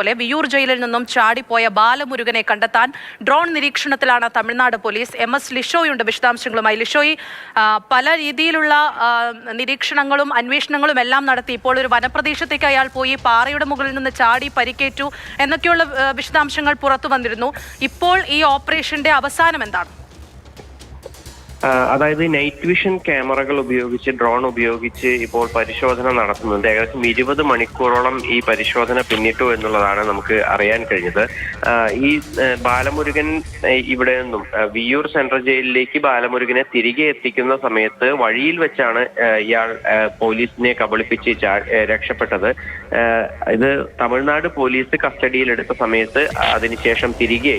പോലെ വിയൂർ ജയിലിൽ നിന്നും ചാടിപ്പോയ ബാലമുരുകനെ കണ്ടെത്താൻ ഡ്രോൺ നിരീക്ഷണത്തിലാണ് തമിഴ്നാട് പോലീസ്. എം എസ് ലിഷോയുണ്ട് വിശദാംശങ്ങളുമായി. ലിഷോയി പല രീതിയിലുള്ള നിരീക്ഷണങ്ങളും അന്വേഷണങ്ങളും എല്ലാം നടത്തി. ഇപ്പോൾ ഒരു വനപ്രദേശത്തേക്ക് അയാൾ പോയി പാറയുടെ മുകളിൽ നിന്ന് ചാടി പരിക്കേറ്റു എന്നൊക്കെയുള്ള വിശദാംശങ്ങൾ പുറത്തു വന്നിരുന്നു. ഇപ്പോൾ ഈ ഓപ്പറേഷന്റെ അവസാനം എന്താണ്? അതായത് നൈറ്റ് വിഷൻ ക്യാമറകൾ ഉപയോഗിച്ച് ഡ്രോൺ ഉപയോഗിച്ച് ഇപ്പോൾ പരിശോധന നടത്തുന്നുണ്ട്. ഏകദേശം ഇരുപത് മണിക്കൂറോളം ഈ പരിശോധന പിന്നിട്ടു എന്നുള്ളതാണ് നമുക്ക് അറിയാൻ കഴിഞ്ഞത്. ഈ ബാലമുരുകൻ ഇവിടെ നിന്നും വിയൂർ സെൻട്രൽ ജയിലിലേക്ക് ബാലമുരുകനെ തിരികെ എത്തിക്കുന്ന സമയത്ത് വഴിയിൽ വെച്ചാണ് ഇയാൾ പോലീസിനെ കബളിപ്പിച്ച് രക്ഷപ്പെട്ടത്. ഇത് തമിഴ്നാട് പോലീസ് കസ്റ്റഡിയിൽ എടുത്ത സമയത്ത് അതിനുശേഷം തിരികെ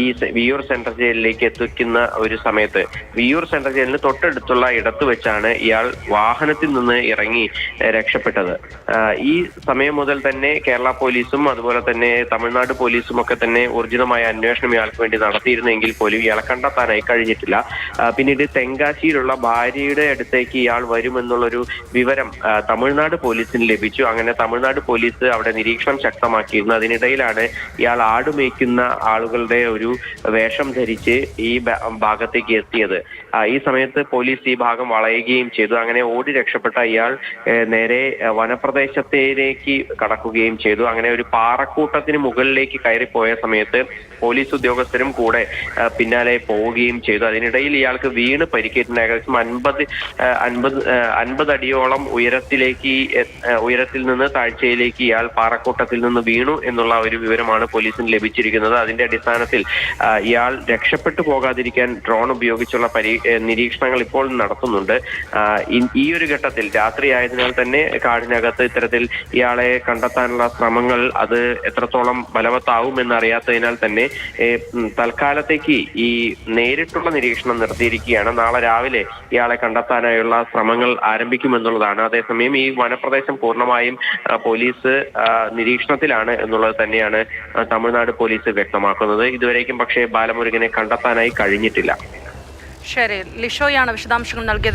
ഈ വിയൂർ സെൻട്രൽ ജയിലിലേക്ക് എത്തിക്കുന്ന ഒരു സമയത്ത് വിയ്യൂർ സെൻട്രൽ ജയിലിന് തൊട്ടടുത്തുള്ള ഇടത്ത് വെച്ചാണ് ഇയാൾ വാഹനത്തിൽ നിന്ന് ഇറങ്ങി രക്ഷപ്പെട്ടത്. ഈ സമയം മുതൽ തന്നെ കേരള പോലീസും അതുപോലെ തന്നെ തമിഴ്നാട് പോലീസും ഒക്കെ തന്നെ ഊർജിതമായ അന്വേഷണം ഇയാൾക്ക് വേണ്ടി നടത്തിയിരുന്നെങ്കിൽ പോലും ഇയാളെ കണ്ടെത്താനായി കഴിഞ്ഞിട്ടില്ല. പിന്നീട് തെങ്കാശിയിലുള്ള ഭാര്യയുടെ അടുത്തേക്ക് ഇയാൾ വരുമെന്നുള്ളൊരു വിവരം തമിഴ്നാട് പോലീസിന് ലഭിച്ചു. അങ്ങനെ തമിഴ്നാട് പോലീസ് അവിടെ നിരീക്ഷണം ശക്തമാക്കിയിരുന്നു. അതിനിടയിലാണ് ഇയാൾ ആടുമേയ്ക്കുന്ന ആളുകളുടെ ഒരു വേഷം ധരിച്ച് ഈ ഭാഗത്തേക്ക് എത്തിയത്. ഈ സമയത്ത് പോലീസ് ഈ ഭാഗം വളയുകയും ചെയ്തു. അങ്ങനെ ഓടി രക്ഷപ്പെട്ട ഇയാൾ നേരെ വനപ്രദേശത്തിലേക്ക് കടക്കുകയും ചെയ്തു. അങ്ങനെ ഒരു പാറക്കൂട്ടത്തിന് മുകളിലേക്ക് കയറിപ്പോയ സമയത്ത് പോലീസ് ഉദ്യോഗസ്ഥരും കൂടെ പിന്നാലെ പോവുകയും ചെയ്തു. അതിനിടയിൽ ഇയാൾക്ക് വീണ് പരിക്കേറ്റിന് ഏകദേശം അൻപത് അൻപത് അൻപത് അടിയോളം ഉയരത്തിലേക്ക് ഉയരത്തിൽ നിന്ന് താഴ്ചയിലേക്ക് ഇയാൾ പാറക്കൂട്ടത്തിൽ നിന്ന് വീണു എന്നുള്ള ഒരു വിവരമാണ് പോലീസിന് ലഭിച്ചിരിക്കുന്നത്. അതിന്റെ അടിസ്ഥാനത്തിൽ ഇയാൾ രക്ഷപ്പെട്ടു പോകാതിരിക്കാൻ ഡ്രോൺ ഉപയോഗിച്ചുള്ള പരി ഏഹ്, നിരീക്ഷണങ്ങൾ ഇപ്പോൾ നടത്തുന്നുണ്ട്. ഈ- ഒരു ഘട്ടത്തിൽ രാത്രി ആയതിനാൽ തന്നെ കാടിനകത്ത് ഇത്തരത്തിൽ ഇയാളെ കണ്ടെത്താനുള്ള ശ്രമങ്ങൾ അത് എത്രത്തോളം ഫലവത്താവും എന്നറിയാത്തതിനാൽ തന്നെ തൽക്കാലത്തേക്ക് ഈ നേരിട്ടുള്ള നിരീക്ഷണം നിർത്തിയിരിക്കുകയാണ്. നാളെ രാവിലെ ഇയാളെ കണ്ടെത്താനായുള്ള ശ്രമങ്ങൾ ആരംഭിക്കുമെന്നുള്ളതാണ്. അതേസമയം ഈ വനപ്രദേശം പൂർണമായും പോലീസ് നിരീക്ഷണത്തിലാണ് എന്നുള്ളത് തന്നെയാണ് തമിഴ്നാട് പോലീസ് വ്യക്തമാക്കുന്നത്. ഇതുവരേക്കും പക്ഷേ ബാലമുരുകനെ കണ്ടെത്താനായി കഴിഞ്ഞിട്ടില്ല. ശരി ലിഷോയാണ് വിശദാംശങ്ങൾ നൽകിയത്.